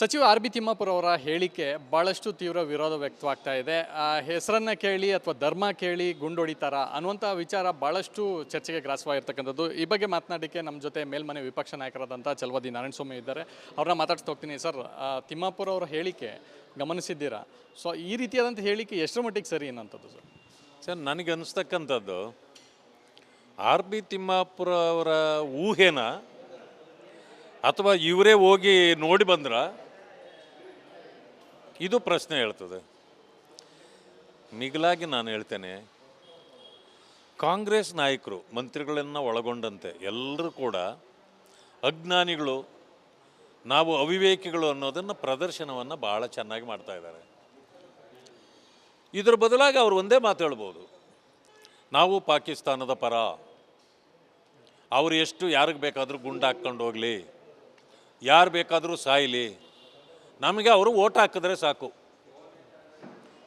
ಸಚಿವ R B Timmapur ಅವರ ಹೇಳಿಕೆ ಭಾಳಷ್ಟು ತೀವ್ರ ವಿರೋಧ ವ್ಯಕ್ತವಾಗ್ತಾ ಇದೆ. ಹೆಸರನ್ನ ಕೇಳಿ ಅಥವಾ ಧರ್ಮ ಕೇಳಿ ಗುಂಡೊಡಿತಾರ ಅನ್ನುವಂಥ ವಿಚಾರ ಭಾಳಷ್ಟು ಚರ್ಚೆಗೆ ಗ್ರಾಸವಾಗಿರ್ತಕ್ಕಂಥದ್ದು. ಈ ಬಗ್ಗೆ ಮಾತನಾಡಲಿಕ್ಕೆ ನಮ್ಮ ಜೊತೆ ಮೇಲ್ಮನೆ ವಿಪಕ್ಷ ನಾಯಕರಾದಂಥ ಚಲವದಿ ನಾರಾಯಣಸ್ವಾಮಿ ಇದ್ದಾರೆ. ಅವ್ರನ್ನ ಮಾತಾಡ್ಸ್ತಾ ಹೋಗ್ತೀನಿ ಸರ್. ತಿಮ್ಮಾಪುರ ಅವರ ಹೇಳಿಕೆ ಗಮನಿಸಿದ್ದೀರಾ? ಸೊ, ಈ ರೀತಿಯಾದಂಥ ಹೇಳಿಕೆ ಎಷ್ಟರ ಮಟ್ಟಿಗೆ ಸರಿ ಏನಂಥದ್ದು ಸರ್? ಸರ್, ನನಗೆ ಅನಿಸ್ತಕ್ಕಂಥದ್ದು, ಆರ್ ಬಿ ತಿಮ್ಮಾಪುರ ಅವರ ಊಹೆನ ಅಥವಾ ಇವರೇ ಹೋಗಿ ನೋಡಿ ಬಂದ್ರ? ಇದು ಪ್ರಶ್ನೆ ಹೇಳ್ತದೆ. ಮಿಗಿಲಾಗಿ ನಾನು ಹೇಳ್ತೇನೆ, ಕಾಂಗ್ರೆಸ್ ನಾಯಕರು, ಮಂತ್ರಿಗಳನ್ನು ಒಳಗೊಂಡಂತೆ ಎಲ್ಲರೂ ಕೂಡ ಅಜ್ಞಾನಿಗಳು, ನಾವು ಅವಿವೇಕಿಗಳು ಅನ್ನೋದನ್ನು ಪ್ರದರ್ಶನವನ್ನು ಭಾಳ ಚೆನ್ನಾಗಿ ಮಾಡ್ತಾ ಇದ್ದಾರೆ. ಇದರ ಬದಲಾಗಿ ಅವರು ಒಂದೇ ಮಾತು ಹೇಳ್ಬೋದು, ನಾವು ಪಾಕಿಸ್ತಾನದ ಪರ, ಅವರು ಎಷ್ಟು ಯಾರಿಗೆ ಬೇಕಾದರೂ ಗುಂಡು ಹಾಕ್ಕೊಂಡು ಹೋಗಲಿ, ಯಾರು ಬೇಕಾದರೂ ಸಾಯಲಿ ನಮಗೆ ಅವರು ಓಟ್ ಹಾಕಿದ್ರೆ ಸಾಕು.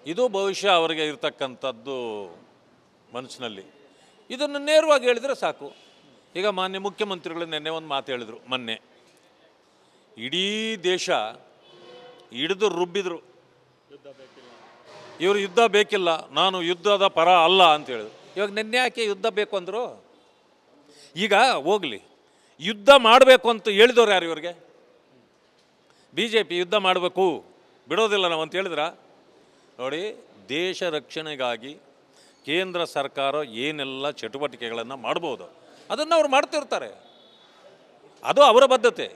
ಇದು ಭವಿಷ್ಯ ಅವರಿಗೆ ಇರತಕ್ಕಂಥದ್ದು ಮನಸ್ಸಿನಲ್ಲಿ. ಇದನ್ನು ನೇರವಾಗಿ ಹೇಳಿದರೆ ಸಾಕು. ಈಗ ಮಾನ್ಯ ಮುಖ್ಯಮಂತ್ರಿಗಳು ನಿನ್ನೆ ಒಂದು ಮಾತು ಹೇಳಿದರು ಮೊನ್ನೆ. ಇಡೀ ದೇಶ ಹಿಡಿದು ರುಬ್ಬಿದ್ರು. ಇವರು ಯುದ್ಧ ಬೇಕಿಲ್ಲ, ನಾನು ಯುದ್ಧದ ಪರ ಅಲ್ಲ ಅಂತ ಹೇಳಿದ್ರು. ಇವಾಗ ನಿನ್ನೆ ಯಾಕೆ ಯುದ್ಧ ಬೇಕು ಅಂದರು? ಈಗ ಹೋಗಲಿ. ಯುದ್ಧ ಮಾಡಬೇಕು ಅಂತ ಹೇಳಿದವ್ರು ಯಾರು ಇವ್ರಿಗೆ? ಬಿ ಜೆ ಪಿ ಯುದ್ಧ ಮಾಡಬೇಕು, ಬಿಡೋದಿಲ್ಲ ನಾವು ಅಂತ ಹೇಳಿದ್ರ? ನೋಡಿ, ದೇಶ ರಕ್ಷಣೆಗಾಗಿ ಕೇಂದ್ರ ಸರ್ಕಾರ ಏನೆಲ್ಲ ಚಟುವಟಿಕೆಗಳನ್ನು ಮಾಡ್ಬೋದು, ಅದನ್ನು ಅವ್ರು ಮಾಡ್ತಿರ್ತಾರೆ. ಅದು ಅವರ ಬದ್ಧತೆ.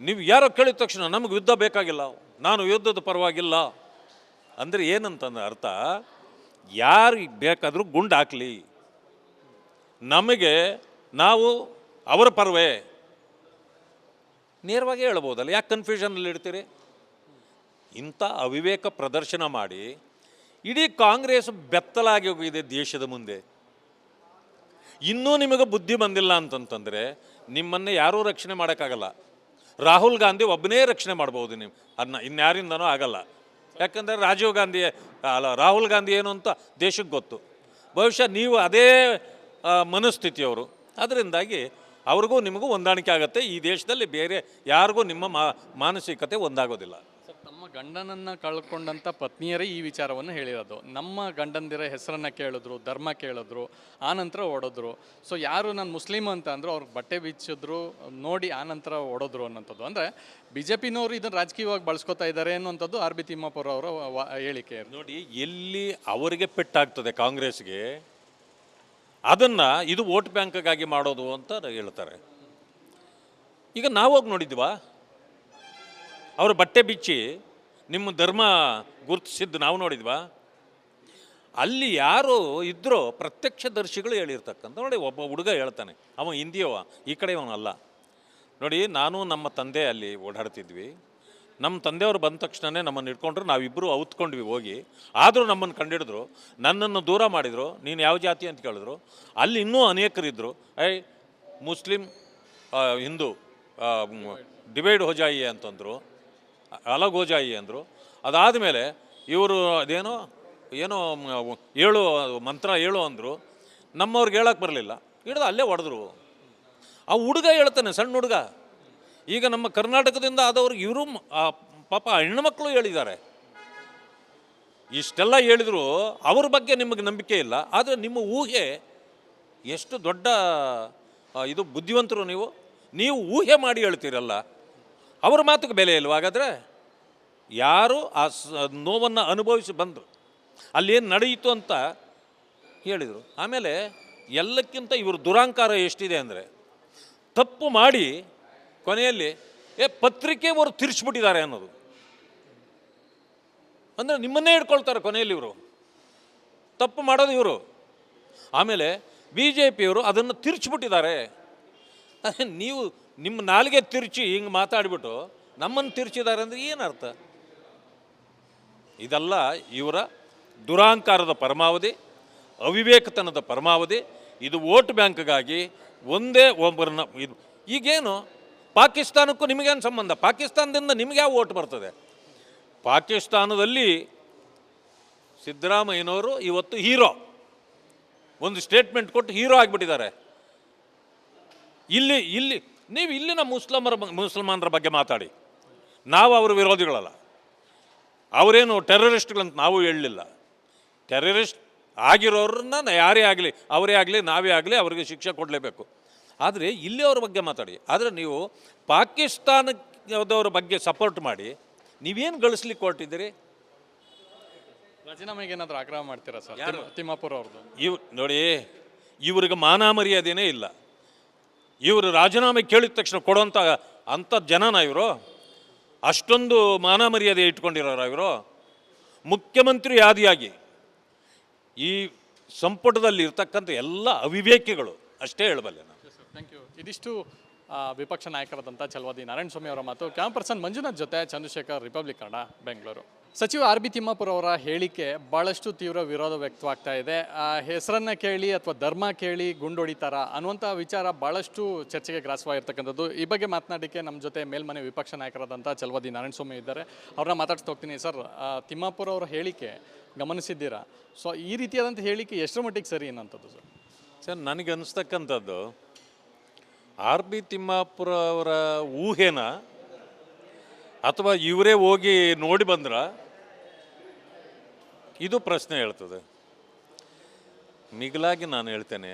ನೀವು ಯಾರೋ ಕೇಳಿದ ತಕ್ಷಣ ನಮಗೆ ಯುದ್ಧ ಬೇಕಾಗಿಲ್ಲ, ನಾನು ಯುದ್ಧದ ಪರವಾಗಿಲ್ಲ. ಅಂದರೆ ಏನಂತಂದ್ರೆ ಅರ್ಥ, ಯಾರಿಗೆ ಬೇಕಾದರೂ ಗುಂಡು ನಮಗೆ ನಾವು ಅವರ ಪರವೇ. ನೇರವಾಗಿ ಹೇಳ್ಬೋದಲ್ಲ, ಯಾಕೆ ಕನ್ಫ್ಯೂಷನಲ್ಲಿ ಇಡ್ತೀರಿ? ಇಂಥ ಅವಿವೇಕ ಪ್ರದರ್ಶನ ಮಾಡಿ, ಇಡೀ ಕಾಂಗ್ರೆಸ್ ಬೆತ್ತಲಾಗಿ ಹೋಗಿದೆ ದೇಶದ ಮುಂದೆ. ಇನ್ನೂ ನಿಮಗೆ ಬುದ್ಧಿ ಬಂದಿಲ್ಲ ಅಂತಂತಂದರೆ, ನಿಮ್ಮನ್ನು ಯಾರೂ ರಕ್ಷಣೆ ಮಾಡೋಕ್ಕಾಗಲ್ಲ. ರಾಹುಲ್ ಗಾಂಧಿ ಒಬ್ಬನೇ ರಕ್ಷಣೆ ಮಾಡ್ಬೋದು ನೀವು. ಅದನ್ನ ಇನ್ಯಾರಿಂದನೂ ಆಗಲ್ಲ. ಯಾಕಂದರೆ ರಾಜೀವ್ ಗಾಂಧಿ, ಅಲ್ಲ, ರಾಹುಲ್ ಗಾಂಧಿ ಏನು ಅಂತ ದೇಶಕ್ಕೆ ಗೊತ್ತು. ಬಹುಶಃ ನೀವು ಅದೇ ಮನಸ್ಥಿತಿಯವರು. ಅದರಿಂದಾಗಿ ಅವ್ರಿಗೂ ನಿಮಗೂ ಹೊಂದಾಣಿಕೆ ಆಗುತ್ತೆ. ಈ ದೇಶದಲ್ಲಿ ಬೇರೆ ಯಾರಿಗೂ ನಿಮ್ಮ ಮಾ ಮಾನಸಿಕತೆ ಒಂದಾಗೋದಿಲ್ಲ. ಸರ್ ತಮ್ಮ ಗಂಡನನ್ನ ಕಳ್ಕೊಂಡಂಥ ಪತ್ನಿಯರೇ ಈ ವಿಚಾರವನ್ನು ಹೇಳಿರೋದು. ನಮ್ಮ ಗಂಡಂದಿರ ಹೆಸರನ್ನ ಕೇಳಿದ್ರು ಧರ್ಮ ಕೇಳಿದ್ರು ಆನಂತರ ಓಡೋದ್ರು. ಸೊ ಯಾರು ನಾನು ಮುಸ್ಲಿಮ್ ಅಂತ ಅಂದರು ಅವ್ರಿಗೆ ಬಟ್ಟೆ ಬಿಚ್ಚಿದ್ರು ನೋಡಿ ಆನಂತರ ಓಡೋದ್ರು ಅನ್ನೋಂಥದ್ದು. ಅಂದರೆ ಬಿ ಜೆ ಪಿನವರು ಇದನ್ನು ರಾಜಕೀಯವಾಗಿ ಬಳಸ್ಕೊತಾ ಇದ್ದಾರೆ ಅನ್ನುವಂಥದ್ದು ಆರ್ ಬಿ ತಿಮ್ಮಾಪುರ ಅವರ ವ- ಹೇಳಿಕೆ ನೋಡಿ ಎಲ್ಲಿ ಅವರಿಗೆ ಪೆಟ್ಟಾಗ್ತದೆ ಕಾಂಗ್ರೆಸ್ಗೆ ಅದನ್ನು ಇದು ವೋಟ್ ಬ್ಯಾಂಕ್ಗಾಗಿ ಮಾಡೋದು ಅಂತ ಹೇಳ್ತಾರೆ. ಈಗ ನಾವೋಗಿ ನೋಡಿದ್ವಾ? ಅವರು ಬಟ್ಟೆ ಬಿಚ್ಚಿ ನಿಮ್ಮ ಧರ್ಮ ಗುರುತಿಸಿದ್ದು ನಾವು ನೋಡಿದ್ವಾ? ಅಲ್ಲಿ ಯಾರು ಇದ್ರೋ ಪ್ರತ್ಯಕ್ಷದರ್ಶಿಗಳು ಹೇಳಿರ್ತಕ್ಕಂಥ ನೋಡಿ ಒಬ್ಬ ಹುಡುಗ ಹೇಳ್ತಾನೆ, ಅವ ಹಿಂದಿಯವ ಈ ಕಡೆ ಅವನಲ್ಲ ನೋಡಿ, ನಾನು ನಮ್ಮ ತಂದೆ ಅಲ್ಲಿ ಓಡಾಡ್ತಿದ್ವಿ. ನಮ್ಮ ತಂದೆಯವರು ಬಂದ ತಕ್ಷಣವೇ ನಮ್ಮನ್ನು ಇಟ್ಕೊಂಡ್ರು ನಾವಿಬ್ಬರು ಔತ್ಕೊಂಡ್ವಿ ಹೋಗಿ. ಆದರೂ ನಮ್ಮನ್ನು ಕಂಡಿಡಿದ್ರು. ನನ್ನನ್ನು ದೂರ ಮಾಡಿದರು. ನೀನು ಯಾವ ಜಾತಿ ಅಂತ ಕೇಳಿದ್ರು. ಅಲ್ಲಿ ಇನ್ನೂ ಅನೇಕರಿದ್ದರು ಐ ಮುಸ್ಲಿಂ ಹಿಂದೂ ಡಿವೈಡ್ ಹೋಜಾಯಿ ಅಂತಂದರು. ಅಲಗ್ ಹೋಜಾಯಿ ಅಂದರು. ಅದಾದಮೇಲೆ ಇವರು ಅದೇನೋ, ಏನೋ ಹೇಳು ಮಂತ್ರ ಹೇಳು ಅಂದರು. ನಮ್ಮವ್ರಿಗೆ ಹೇಳಕ್ಕೆ ಬರಲಿಲ್ಲ. ಹಿಡಿದು ಅಲ್ಲೇ ಹೊಡೆದ್ರು. ಆ ಹುಡುಗ ಹೇಳ್ತಾನೆ, ಸಣ್ಣ ಹುಡುಗ ಈಗ ನಮ್ಮ ಕರ್ನಾಟಕದಿಂದ ಆದವ್ರಿಗೆ ಇವರು ಪಾಪ ಹೆಣ್ಣುಮಕ್ಕಳು ಹೇಳಿದ್ದಾರೆ. ಇಷ್ಟೆಲ್ಲ ಹೇಳಿದ್ರು ಅವ್ರ ಬಗ್ಗೆ ನಿಮಗೆ ನಂಬಿಕೆ ಇಲ್ಲ. ಆದರೆ ನಿಮ್ಮ ಊಹೆ ಎಷ್ಟು ದೊಡ್ಡ ಇದು ಬುದ್ಧಿವಂತರು ನೀವು. ನೀವು ಊಹೆ ಮಾಡಿ ಹೇಳ್ತೀರಲ್ಲ. ಅವ್ರ ಮಾತುಗೆ ಬೆಲೆ ಇಲ್ವ? ಹಾಗಾದರೆ ಯಾರು ಆ ನೋವನ್ನು ಅನುಭವಿಸಿ ಬಂದರು. ಅಲ್ಲೇನು ನಡೆಯಿತು ಅಂತ ಹೇಳಿದರು. ಆಮೇಲೆ ಎಲ್ಲಕ್ಕಿಂತ ಇವರು ದುರಾಂಕಾರ ಎಷ್ಟಿದೆ ಅಂದರೆ, ತಪ್ಪು ಮಾಡಿ ಕೊನೆಯಲ್ಲಿ, ಏ, ಪತ್ರಿಕೆ ಅವರು ತಿರ್ಸ್ಬಿಟ್ಟಿದ್ದಾರೆ ಅನ್ನೋದು. ಅಂದರೆ ನಿಮ್ಮನ್ನೇ ಇಟ್ಕೊಳ್ತಾರೆ ಕೊನೆಯಲ್ಲಿ ಇವರು. ತಪ್ಪು ಮಾಡೋದು ಇವರು. ಆಮೇಲೆ ಬಿ ಜೆ ಪಿಯವರು ಅದನ್ನು ತಿರ್ಚ್ಬಿಟ್ಟಿದ್ದಾರೆ. ನೀವು ನಿಮ್ಮ ನಾಲಿಗೆ ತಿರ್ಚಿ ಹಿಂಗೆ ಮಾತಾಡಿಬಿಟ್ಟು ನಮ್ಮನ್ನು ತಿರ್ಚಿದ್ದಾರೆ ಅಂದರೆ ಏನು ಅರ್ಥ? ಇದೆಲ್ಲ ಇವರ ದುರಾಂಕಾರದ ಪರಮಾವಧಿ, ಅವಿವೇಕತನದ ಪರಮಾವಧಿ, ಇದು ವೋಟ್ ಬ್ಯಾಂಕ್ಗಾಗಿ ಒಂದೇ ಒಬ್ಬರನ್ನ ಇದು ಈಗೇನು? ಪಾಕಿಸ್ತಾನಕ್ಕೂ ನಿಮಗೇನು ಸಂಬಂಧ? ಪಾಕಿಸ್ತಾನದಿಂದ ನಿಮಗೆ ಯಾವ ಓಟ್ ಬರ್ತದೆ? ಪಾಕಿಸ್ತಾನದಲ್ಲಿ ಸಿದ್ದರಾಮಯ್ಯನವರು ಇವತ್ತು ಹೀರೋ. ಒಂದು ಸ್ಟೇಟ್ಮೆಂಟ್ ಕೊಟ್ಟು ಹೀರೋ ಆಗಿಬಿಟ್ಟಿದ್ದಾರೆ. ಇಲ್ಲಿ ಇಲ್ಲಿ, ನೀವು ಇಲ್ಲಿನ ಮುಸ್ಲಿಮರ ಮುಸಲ್ಮಾನರ ಬಗ್ಗೆ ಮಾತಾಡಿ. ನಾವು ಅವರ ವಿರೋಧಿಗಳಲ್ಲ. ಅವರೇನು ಟೆರರಿಸ್ಟ್ಗಳಂತ ನಾವು ಹೇಳಲಿಲ್ಲ. ಟೆರರಿಸ್ಟ್ ಆಗಿರೋರನ್ನ ಯಾರೇ ಆಗಲಿ, ಅವರೇ ಆಗಲಿ, ನಾವೇ ಆಗಲಿ, ಅವರಿಗೆ ಶಿಕ್ಷೆ ಕೊಡಲೇಬೇಕು. ಆದರೆ ಇಲ್ಲಿ ಅವ್ರ ಬಗ್ಗೆ ಮಾತಾಡಿ. ಆದರೆ ನೀವು ಪಾಕಿಸ್ತಾನದವ್ರ ಬಗ್ಗೆ ಸಪೋರ್ಟ್ ಮಾಡಿ. ನೀವೇನು ಗಳಿಸ್ಲಿಕ್ಕೆ ಹೊರಟಿದ್ದೀರಿ? ರಾಜೀನಾಮೆಗೆ ಏನಾದರೂ ಆಗ್ರಹ ಮಾಡ್ತೀರಾ ಸರ್? ಯಾರು? ತಿಮ್ಮಾಪುರ ಅವ್ರದ್ದು ಇವ್ ನೋಡಿ ಇವ್ರಿಗೆ ಮಾನ ಮರ್ಯಾದೆನೇ ಇಲ್ಲ. ಇವರು ರಾಜೀನಾಮೆ ಕೇಳಿದ ತಕ್ಷಣ ಕೊಡೋಂಥ ಅಂಥ ಜನನ ಇವರು? ಅಷ್ಟೊಂದು ಮಾನ ಮರ್ಯಾದೆ ಇಟ್ಕೊಂಡಿರೋರ ಇವರು? ಮುಖ್ಯಮಂತ್ರಿ ಆದಿಯಾಗಿ ಈ ಸಂಪುಟದಲ್ಲಿ ಇರ್ತಕ್ಕಂಥ ಎಲ್ಲ ಅವಿವೇಕಿಗಳು ಅಷ್ಟೇ ಹೇಳಬಲ್ಲೆ ನಾನು. ಥ್ಯಾಂಕ್ ಯು ಇದಿಷ್ಟು ವಿಪಕ್ಷ ನಾಯಕರಾದಂಥ ಚಲವಾದಿ ನಾರಾಯಣ ಸ್ವಾಮಿ ಅವರ ಮಾತು. ಕ್ಯಾಮ್ ಪರ್ಸನ್ ಮಂಜುನಾಥ್ ಜೊತೆ ಚಂದ್ರಶೇಖರ್ ರಿಪಬ್ಲಿಕ್ ಕನ್ನಡ ಬೆಂಗಳೂರು ಸಚಿವ ಆರ್ ಬಿ ತಿಮ್ಮಾಪುರ ಅವರ ಹೇಳಿಕೆ ಭಾಳಷ್ಟು ತೀವ್ರ ವಿರೋಧ ವ್ಯಕ್ತವಾಗ್ತಾ ಇದೆ. ಹೆಸರನ್ನು ಕೇಳಿ ಅಥವಾ ಧರ್ಮ ಕೇಳಿ ಗುಂಡೊಡಿತಾರ ಅನ್ನುವಂಥ ವಿಚಾರ ಬಹಳಷ್ಟು ಚರ್ಚೆಗೆ ಗ್ರಾಸವಾಗಿರ್ತಕ್ಕಂಥದ್ದು. ಈ ಬಗ್ಗೆ ಮಾತನಾಡಲಿಕ್ಕೆ ನಮ್ಮ ಜೊತೆ ಮೇಲ್ಮನೆ ವಿಪಕ್ಷ ನಾಯಕರಾದಂಥ ಚಲವಾದಿ ನಾರಾಯಣ ಸ್ವಾಮಿ ಇದ್ದಾರೆ. ಅವ್ರನ್ನ ಮಾತಾಡ್ತಾ ಹೋಗ್ತೀನಿ ಸರ್. ತಿಮ್ಮಾಪುರ ಅವರ ಹೇಳಿಕೆ, ಗಮನಿಸಿದ್ದೀರಾ? ಸೊ, ಈ ರೀತಿಯಾದಂಥ ಹೇಳಿಕೆ ಎಷ್ಟರ ಮಟ್ಟಿಗೆ ಸರಿ ಅನ್ನೋಂಥದ್ದು ಸರ್? ಸರ್, ನನಗೆ ಅನಿಸ್ತಕ್ಕಂಥದ್ದು ಆರ್ ಬಿ ತಿಮ್ಮಾಪುರ ಅವರ ಊಹೆನ ಅಥವಾ ಇವರೇ ಹೋಗಿ ನೋಡಿ ಬಂದ್ರ ಇದು ಪ್ರಶ್ನೆ ಹೇಳ್ತದೆ. ಮಿಗಿಲಾಗಿ ನಾನು ಹೇಳ್ತೇನೆ,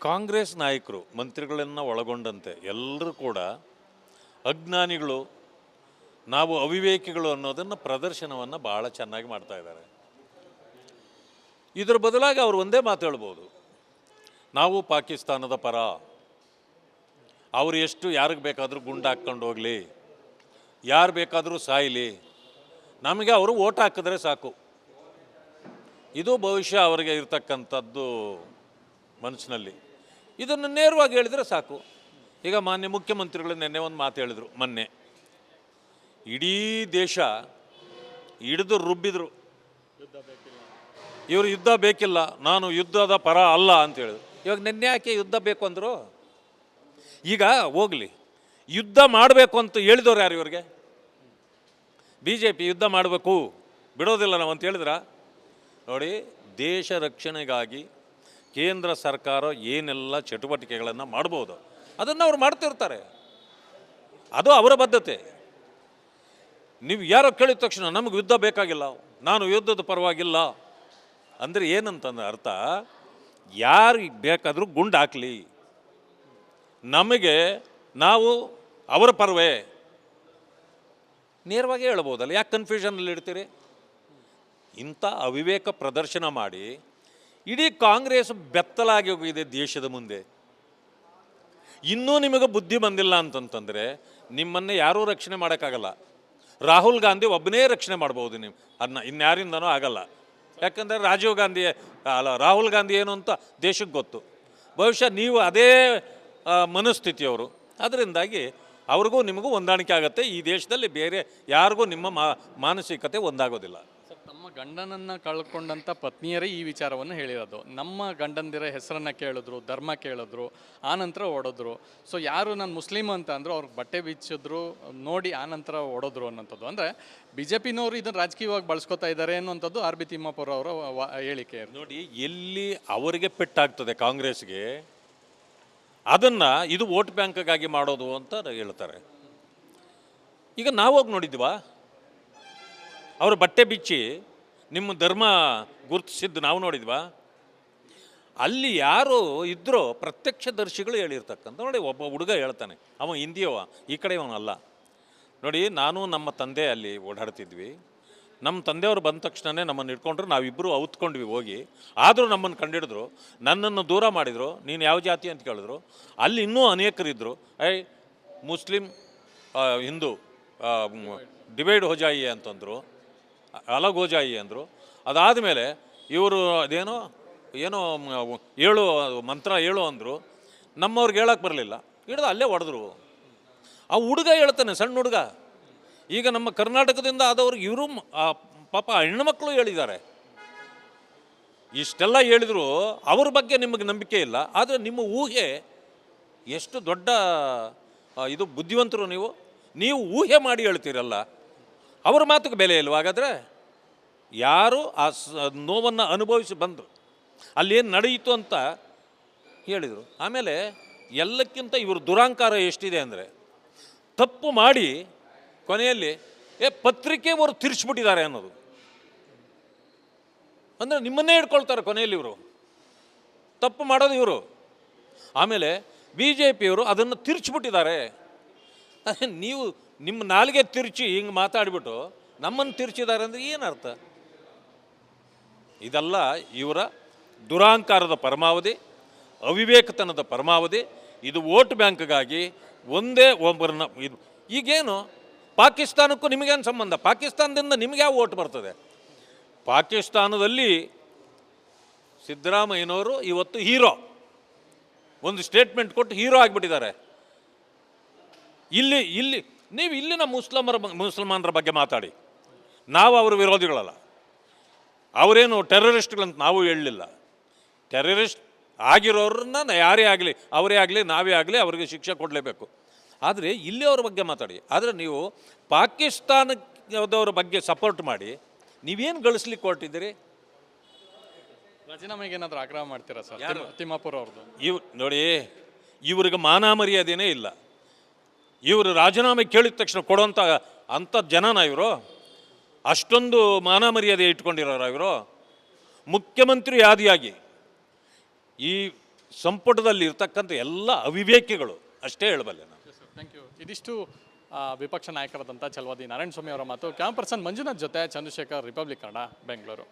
ಕಾಂಗ್ರೆಸ್ ನಾಯಕರು, ಮಂತ್ರಿಗಳನ್ನು ಒಳಗೊಂಡಂತೆ ಎಲ್ಲರೂ ಕೂಡ ಅಜ್ಞಾನಿಗಳು, ನಾವು ಅವಿವೇಕಿಗಳು ಅನ್ನೋದನ್ನು ಪ್ರದರ್ಶನವನ್ನು ಭಾಳ ಚೆನ್ನಾಗಿ ಮಾಡ್ತಾ ಇದ್ದಾರೆ. ಇದರ ಬದಲಾಗಿ ಅವರು ಒಂದೇ ಮಾತು ಹೇಳ್ಬೋದು. ನಾವು ಪಾಕಿಸ್ತಾನದ ಪರ, ಅವರು ಎಷ್ಟು ಯಾರಿಗೆ ಬೇಕಾದರೂ ಗುಂಡು ಹಾಕ್ಕೊಂಡು ಹೋಗಲಿ, ಯಾರು ಬೇಕಾದರೂ ಸಾಯಲಿ, ನಮಗೆ ಅವರು ಓಟ್ ಹಾಕಿದ್ರೆ ಸಾಕು. ಇದು ಭವಿಷ್ಯ ಅವರಿಗೆ ಇರತಕ್ಕಂಥದ್ದು ಮನಸ್ಸಿನಲ್ಲಿ. ಇದನ್ನು ನೇರವಾಗಿ ಹೇಳಿದರೆ ಸಾಕು. ಈಗ ಮಾನ್ಯ ಮುಖ್ಯಮಂತ್ರಿಗಳು ನಿನ್ನೆ ಒಂದು ಮಾತು ಹೇಳಿದರು ಮೊನ್ನೆ. ಇಡೀ ದೇಶ ಹಿಡಿದು ರುಬ್ಬಿದ್ರು. ಇವರು ಯುದ್ಧ ಬೇಕಿಲ್ಲ, ನಾನು ಯುದ್ಧದ ಪರ ಅಲ್ಲ ಅಂತ ಹೇಳಿದ್ರು. ಇವಾಗ ನಿನ್ನೆ ಯಾಕೆ ಯುದ್ಧ ಬೇಕು ಅಂದರು? ಈಗ ಹೋಗಲಿ. ಯುದ್ಧ ಮಾಡಬೇಕು ಅಂತ ಹೇಳಿದವ್ರು ಯಾರು ಇವ್ರಿಗೆ? ಬಿ ಜೆ ಪಿ ಯುದ್ಧ ಮಾಡಬೇಕು. ಬಿಡೋದಿಲ್ಲ ನಾವು ಅಂತ ಹೇಳಿದ್ರ? ನೋಡಿ, ದೇಶ ರಕ್ಷಣೆಗಾಗಿ ಕೇಂದ್ರ ಸರ್ಕಾರ ಏನೆಲ್ಲ ಚಟುವಟಿಕೆಗಳನ್ನು ಮಾಡ್ಬೋದು. ಅದನ್ನು ಅವ್ರು ಮಾಡ್ತಿರ್ತಾರೆ. ಅದು ಅವರ ಬದ್ಧತೆ. ನೀವು ಯಾರೋ ಕೇಳಿದ ತಕ್ಷಣ ನಮಗೆ ಯುದ್ಧ ಬೇಕಾಗಿಲ್ಲ. ನಾನು ಯುದ್ಧದ ಪರವಾಗಿಲ್ಲ. ಅಂದರೆ ಏನಂತಂದ್ರೆ ಅರ್ಥ ಯಾರಿಗೆ ಬೇಕಾದರೂ ಗುಂಡು ಹಾಕಲಿ. ನಮಗೆ ನಾವು ಅವರ ಪರವೇ. ನೇರವಾಗಿ ಹೇಳ್ಬೋದಲ್ಲ, ಯಾಕೆ ಕನ್ಫ್ಯೂಷನಲ್ಲಿ ಇಡ್ತೀರಿ? ಇಂಥ ಅವಿವೇಕ ಪ್ರದರ್ಶನ ಮಾಡಿ, ಇಡೀ ಕಾಂಗ್ರೆಸ್ ಬೆತ್ತಲಾಗಿ ಹೋಗಿದೆ ದೇಶದ ಮುಂದೆ. ಇನ್ನೂ ನಿಮಗೆ ಬುದ್ಧಿ ಬಂದಿಲ್ಲ ಅಂತಂತಂದರೆ, ನಿಮ್ಮನ್ನು ಯಾರೂ ರಕ್ಷಣೆ ಮಾಡೋಕ್ಕಾಗಲ್ಲ. ರಾಹುಲ್ ಗಾಂಧಿ ಒಬ್ಬನೇ ರಕ್ಷಣೆ ಮಾಡ್ಬೋದು ನೀವು. ಅದನ್ನ ಇನ್ಯಾರಿಂದನೂ ಆಗಲ್ಲ. ಯಾಕಂದರೆ ರಾಜೀವ್ ಗಾಂಧಿ ಅಲ್ಲ, ರಾಹುಲ್ ಗಾಂಧಿ ಏನು ಅಂತ ದೇಶಕ್ಕೆ ಗೊತ್ತು. ಬಹುಶಃ ನೀವು ಅದೇ ಮನಸ್ಥಿತಿಯವರು. ಅದರಿಂದಾಗಿ ಅವ್ರಿಗೂ ನಿಮಗೂ ಹೊಂದಾಣಿಕೆ ಆಗುತ್ತೆ. ಈ ದೇಶದಲ್ಲಿ ಬೇರೆ ಯಾರಿಗೂ ನಿಮ್ಮ ಮಾನಸಿಕತೆ ಒಂದಾಗೋದಿಲ್ಲ. ಗಂಡನನ್ನ ಕಳ್ಕೊಂಡಂಥ ಪತ್ನಿಯರೇ ಈ ವಿಚಾರವನ್ನು ಹೇಳಿರೋದು. ನಮ್ಮ ಗಂಡಂದಿರ ಹೆಸರನ್ನ ಕೇಳಿದ್ರು, ಧರ್ಮ ಕೇಳಿದ್ರು ಆನಂತರ ಓಡೋದ್ರು. ಸೊ ಯಾರು ನಾನು ಮುಸ್ಲಿಮ್ ಅಂತ ಅಂದರು ಅವ್ರಿಗೆ ಬಟ್ಟೆ ಬಿಚ್ಚಿದ್ರು, ನೋಡಿ ಆನಂತರ ಓಡೋದ್ರು ಅನ್ನೋಂಥದ್ದು. ಅಂದರೆ ಬಿ ಜೆ ಪಿನವರು ಇದನ್ನು ರಾಜಕೀಯವಾಗಿ ಬಳಸ್ಕೊತಾ ಇದ್ದಾರೆ ಅನ್ನುವಂಥದ್ದು ಆರ್ ಬಿ ತಿಮ್ಮಾಪುರ ಅವರ ಹೇಳಿಕೆ. ನೋಡಿ, ಎಲ್ಲಿ ಅವರಿಗೆ ಪೆಟ್ಟಾಗ್ತದೆ ಕಾಂಗ್ರೆಸ್ಗೆ, ಅದನ್ನು ಇದು ವೋಟ್ ಬ್ಯಾಂಕ್ಗಾಗಿ ಮಾಡೋದು ಅಂತ ಹೇಳ್ತಾರೆ. ಈಗ ನಾವೋಗಿ ನೋಡಿದ್ವಾ? ಅವರು ಬಟ್ಟೆ ಬಿಚ್ಚಿ ನಿಮ್ಮ ಧರ್ಮ ಗುರುತಿಸಿದ್ದು ನಾವು ನೋಡಿದ್ವಾ? ಅಲ್ಲಿ ಯಾರು ಇದ್ರೋ ಪ್ರತ್ಯಕ್ಷದರ್ಶಿಗಳು ಹೇಳಿರ್ತಕ್ಕಂಥ ನೋಡಿ ಒಬ್ಬ ಹುಡುಗ ಹೇಳ್ತಾನೆ, ಅವ ಹಿಂದಿಯವ ಈ ಕಡೆ ಅವನಲ್ಲ ನೋಡಿ, ನಾನು ನಮ್ಮ ತಂದೆ ಅಲ್ಲಿ ಓಡಾಡ್ತಿದ್ವಿ. ನಮ್ಮ ತಂದೆಯವರು ಬಂದ ತಕ್ಷಣವೇ ನಮ್ಮನ್ನು ಇಟ್ಕೊಂಡ್ರು ನಾವಿಬ್ಬರು ಔತ್ಕೊಂಡ್ವಿ ಹೋಗಿ. ಆದರೂ ನಮ್ಮನ್ನು ಕಂಡಿಡಿದ್ರು, ನನ್ನನ್ನು ದೂರ ಮಾಡಿದರು, ನೀನು ಯಾವ ಜಾತಿ ಅಂತ ಕೇಳಿದ್ರು. ಅಲ್ಲಿ ಇನ್ನೂ ಅನೇಕರಿದ್ದರು ಐ ಮುಸ್ಲಿಂ ಹಿಂದೂ ಡಿವೈಡ್ ಹೋಜಾಯಿ ಅಂತಂದರು. ಅಲಗ್ ಗೋಜಾಯಿ ಅಂದರು ಅದಾದಮೇಲೆ ಇವರು ಅದೇನೋ, ಏನೋ ಏಳು, ಮಂತ್ರ ಏಳು ಅಂದರು. ನಮ್ಮವ್ರಿಗೆ ಹೇಳಕ್ಕೆ ಬರಲಿಲ್ಲ. ಹಿಡಿದು ಅಲ್ಲೇ ಹೊಡೆದ್ರು. ಆ ಹುಡುಗ ಹೇಳ್ತಾನೆ, ಸಣ್ಣ ಹುಡುಗ, ಈಗ ನಮ್ಮ ಕರ್ನಾಟಕದಿಂದ ಆದವ್ರಿಗೆ ಇವರು ಪಾಪ ಹೆಣ್ಣುಮಕ್ಕಳು ಹೇಳಿದ್ದಾರೆ. ಇಷ್ಟೆಲ್ಲ ಹೇಳಿದ್ರು, ಅವ್ರ ಬಗ್ಗೆ ನಿಮಗೆ ನಂಬಿಕೆ ಇಲ್ಲ. ಆದರೆ ನಿಮ್ಮ ಊಹೆ ಎಷ್ಟು ದೊಡ್ಡ ಇದು ಬುದ್ಧಿವಂತರು ನೀವು. ನೀವು ಊಹೆ ಮಾಡಿ ಹೇಳ್ತೀರಲ್ಲ. ಅವ್ರ ಮಾತುಗೆ ಬೆಲೆ ಇಲ್ವ? ಹಾಗಾದರೆ ಯಾರು ಆ ನೋವನ್ನು ಅನುಭವಿಸಿ ಬಂದರು. ಅಲ್ಲೇನು ನಡೆಯಿತು ಅಂತ ಹೇಳಿದರು. ಆಮೇಲೆ ಎಲ್ಲಕ್ಕಿಂತ ಇವರು ದುರಾಂಕಾರ ಎಷ್ಟಿದೆ ಅಂದರೆ, ತಪ್ಪು ಮಾಡಿ ಕೊನೆಯಲ್ಲಿ, ಏ, ಪತ್ರಿಕೆ ಅವರು ತಿರ್ಸ್ಬಿಟ್ಟಿದ್ದಾರೆ ಅನ್ನೋದು. ಅಂದರೆ ನಿಮ್ಮನ್ನೇ ಇಟ್ಕೊಳ್ತಾರೆ ಕೊನೆಯಲ್ಲಿ ಇವರು. ತಪ್ಪು ಮಾಡೋದು ಇವರು. ಆಮೇಲೆ ಬಿ ಜೆ ಪಿಯವರು ಅದನ್ನು ತಿರ್ಚ್ಬಿಟ್ಟಿದ್ದಾರೆ. ನೀವು ನಿಮ್ಮ ನಾಲಿಗೆ ತಿರ್ಚಿ ಹಿಂಗೆ ಮಾತಾಡಿಬಿಟ್ಟು ನಮ್ಮನ್ನು ತಿರ್ಚಿದ್ದಾರೆ ಅಂದರೆ ಏನು ಅರ್ಥ? ಇದೆಲ್ಲ ಇವರ ದುರಾಂಕಾರದ ಪರಮಾವಧಿ, ಅವಿವೇಕತನದ ಪರಮಾವಧಿ, ಇದು ವೋಟ್ ಬ್ಯಾಂಕ್ಗಾಗಿ ಒಂದೇ ಒಬ್ಬರನ್ನ ಇದು ಈಗೇನು? ಪಾಕಿಸ್ತಾನಕ್ಕೂ ನಿಮಗೇನು ಸಂಬಂಧ? ಪಾಕಿಸ್ತಾನದಿಂದ ನಿಮಗೆ ಯಾವ ಓಟ್ ಬರ್ತದೆ? ಪಾಕಿಸ್ತಾನದಲ್ಲಿ ಸಿದ್ದರಾಮಯ್ಯನವರು ಇವತ್ತು ಹೀರೋ. ಒಂದು ಸ್ಟೇಟ್ಮೆಂಟ್ ಕೊಟ್ಟು ಹೀರೋ ಆಗಿಬಿಟ್ಟಿದ್ದಾರೆ. ಇಲ್ಲಿ ಇಲ್ಲಿ ನೀವು ಇಲ್ಲಿನ ಮುಸ್ಲಿಮರ ಮುಸಲ್ಮಾನರ ಬಗ್ಗೆ ಮಾತಾಡಿ. ನಾವು ಅವರ ವಿರೋಧಿಗಳಲ್ಲ. ಅವರೇನು ಟೆರರಿಸ್ಟ್ಗಳಂತ ನಾವು ಹೇಳಲಿಲ್ಲ. ಟೆರರಿಸ್ಟ್ ಆಗಿರೋರನ್ನ ಯಾರೇ ಆಗಲಿ ಅವರೇ ಆಗಲಿ ನಾವೇ ಆಗಲಿ ಅವರಿಗೆ ಶಿಕ್ಷೆ ಕೊಡಲೇಬೇಕು. ಆದರೆ ಇಲ್ಲಿ ಅವ್ರ ಬಗ್ಗೆ ಮಾತಾಡಿ. ಆದರೆ ನೀವು ಪಾಕಿಸ್ತಾನದವ್ರ ಬಗ್ಗೆ ಸಪೋರ್ಟ್ ಮಾಡಿ. ನೀವೇನು ಗಳಿಸ್ಲಿಕ್ಕೆ ಹೊರಟಿದ್ದೀರಿ? ರಾಜೀನಾಮೆಗೆ ಏನಾದರೂ ಆಗ್ರಹ ಮಾಡ್ತೀರಾ ಸರ್? ತಿಮ್ಮ- ತಿಮ್ಮಾಪುರ ಅವ್ರದ್ದು ಇವ್ ನೋಡಿ ಇವ್ರಿಗೆ ಮಾನ ಮರ್ಯಾದೆನೇ ಇಲ್ಲ. ಇವರು ರಾಜೀನಾಮೆ ಕೇಳಿದ ತಕ್ಷಣ ಕೊಡುವಂಥ ಅಂಥ ಜನನ ಇವರು. ಅಷ್ಟೊಂದು ಮಾನ ಮರ್ಯಾದೆ ಇಟ್ಕೊಂಡಿರೋರು ಇವರು. ಮುಖ್ಯಮಂತ್ರಿ ಆದಿಯಾಗಿ ಈ ಸಂಪುಟದಲ್ಲಿ ಇರ್ತಕ್ಕಂಥ ಎಲ್ಲ ಅವಿವೇಕಿಗಳು ಅಷ್ಟೇ ಹೇಳಬಲ್ಲೆ ನಾನು. ಥ್ಯಾಂಕ್ ಯು ಇದಿಷ್ಟು ವಿಪಕ್ಷ ನಾಯಕರಾದಂಥ ಚಲವಾದಿ ನಾರಾಯಣ ಸ್ವಾಮಿ ಅವರ ಮಾತು. ಕ್ಯಾಮ್ ಪರ್ಸನ್ ಮಂಜುನಾಥ್ ಜೊತೆ ಚಂದ್ರಶೇಖರ್ ರಿಪಬ್ಲಿಕ್ ಕನ್ನಡ ಬೆಂಗಳೂರು